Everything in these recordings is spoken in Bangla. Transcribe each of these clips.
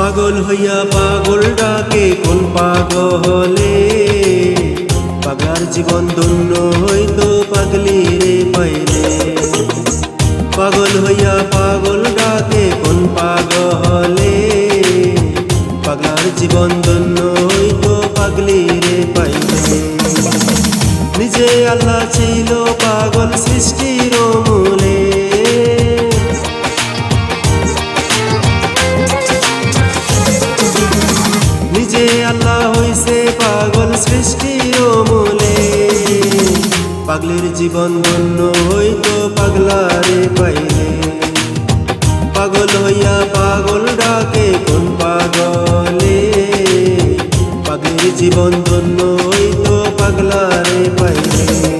পাগল হইয়া পাগল ডাকে কোন পাগলে? পাগলার জীবন ধন্য হইতো পাগলি রে পাইলে। পাগল হইয়া পাগল ডাকে কোন পাগলে? পাগলার জীবন ধন্য হইতো পাগলি রে পাইলে। নিজে আল্লাহ ছিল পাগল সৃষ্টির জীবন ধন্য হইতো পাগলারে পাইলে। পাগল হইয়া পাগল ডাকে কোন পাগলে? পাগলের জীবন ধন্য হইতো পাগলারে পাইলে।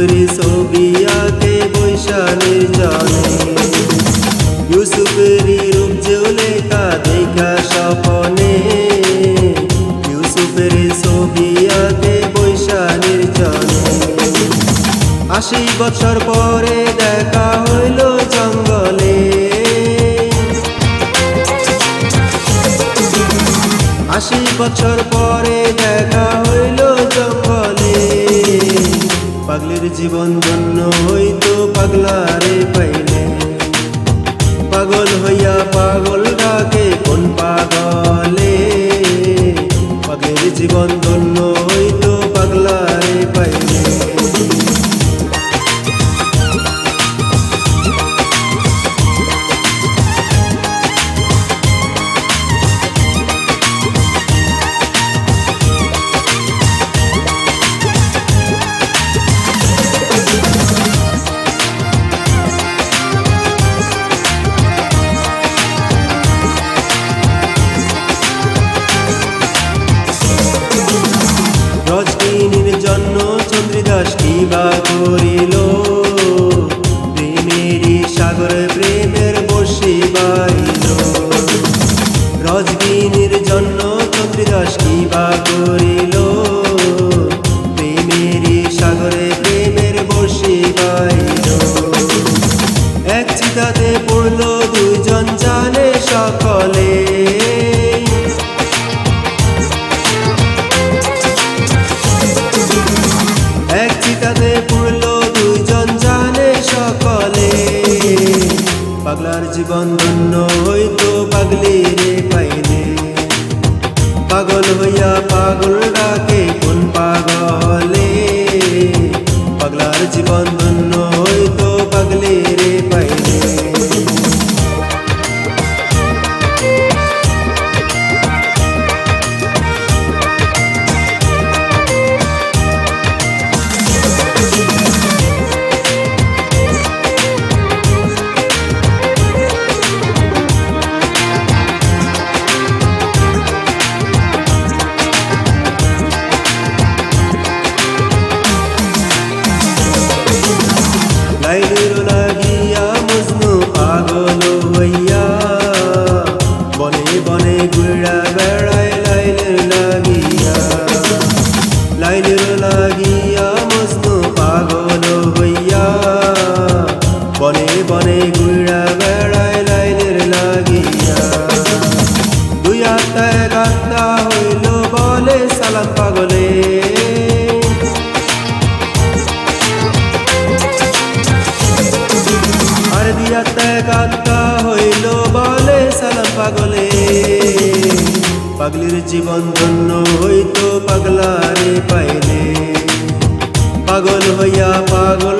ইউসুফের ছবি আঁকে বৈশালীর জনে ইউসুফের রূপ জুলেখা দেখা স্বপনে ইউসুফের ছবি আঁকে জনে আশি বছর পরে দেখা হইল জঙ্গলে। আশি বছর পরে দেখা জীবন ধন্য হইতো পাগলারে পাইলে। পাগল হইয়া পাগল ডাকে কোন পাগলে? পাগলের জীবন ধন্য জীবন ধন্য হইতো পাগলি রে পাইলে। পাগল হইয়া পাগল ডাকে কোন পাগলে? পাগলার জীবন ধন্য পাগলির জীবন ধন্য হইতো পাগলারে পাইলে। পাগল হইয়া পাগল